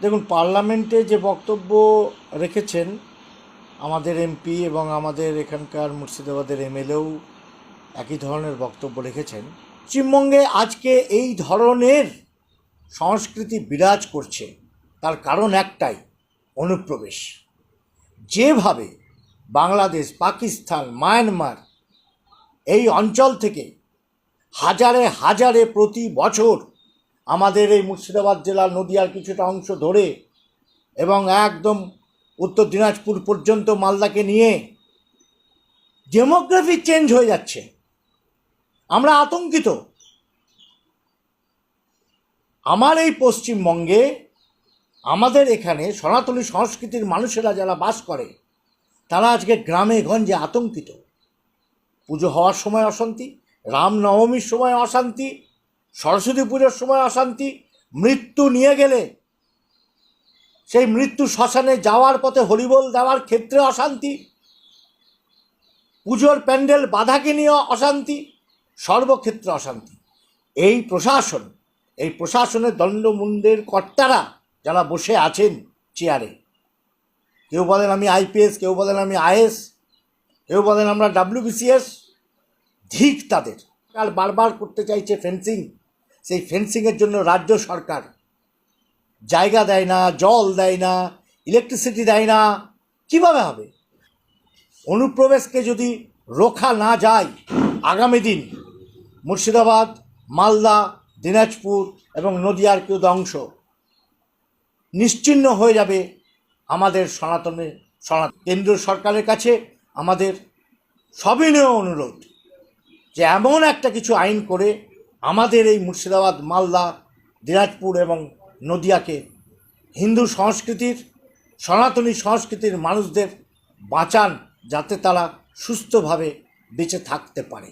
দেখুন, পার্লামেন্টে যে বক্তব্য রেখেছেন আমাদের এমপি এবং আমাদের এখানকার মুর্শিদাবাদের এমএলএও একই ধরনের বক্তব্য রেখেছেন। পশ্চিমবঙ্গে আজকে এই ধরনের সংস্কৃতি বিরাজ করছে, তার কারণ একটাই, অনুপ্রবেশ। যেভাবে বাংলাদেশ, পাকিস্তান, মায়ানমার এই অঞ্চল থেকে হাজারে হাজারে প্রতি বছর আমাদের এই মুর্শিদাবাদ জেলার নদিয়ার কিছুটা অংশ ধরে এবং একদম উত্তর দিনাজপুর পর্যন্ত মালদাকে নিয়ে ডেমোগ্রাফি চেঞ্জ হয়ে যাচ্ছে। আমরা আতঙ্কিত। আমার এই পশ্চিমবঙ্গে আমাদের এখানে সনাতনী সংস্কৃতির মানুষেরা যারা বাস করে, তারা আজকে গ্রামে গঞ্জে আতঙ্কিত। পুজো হওয়ার সময় অশান্তি, রামনবমীর সময় অশান্তি সরস্বতী পুজোর সময় অশান্তি, মৃত্যু নিয়ে গেলে সেই মৃত্যু শ্মশানে যাওয়ার পথে হরিবোল দেওয়ার ক্ষেত্রে অশান্তি, পুজোর প্যান্ডেল, বাধাকে নিয়ে অশান্তি, সর্বক্ষেত্রে অশান্তি। এই প্রশাসন, এই প্রশাসনের দণ্ডমুণ্ডের কর্তারা যারা বসে আছেন চেয়ারে, কেউ বলেন আমি আইপিএস, কেউ বলেন আমি আইএস, কেউ বলেন আমরা ডাব্লিউবিসিএস ধিক তাদের। কাল বারবার করতে চাইছে ফেন্সিং সেই ফেন্সিংয়ের জন্য রাজ্য সরকার জায়গা দেয় না, জল দেয় না ইলেকট্রিসিটি দেয় না। কীভাবে হবে? অনুপ্রবেশকে যদি রোখা না যায়, আগামী দিন মুর্শিদাবাদ, মালদা, দিনাজপুর এবং নদিয়ার কেউ অংশ নিশ্চিহ্ন হয়ে যাবে আমাদের সনাতনের সনাতন কেন্দ্রীয় সরকারের কাছে। আমাদের সবিনয় অনুরোধ যে এমন একটা কিছু আইন করে আমাদের এই মুর্শিদাবাদ, মালদা, দিনাজপুর এবং নদিয়াকে হিন্দু সংস্কৃতির, সনাতনী সংস্কৃতির মানুষদের বাঁচান যাতে তারা সুস্থভাবে বেঁচে থাকতে পারে।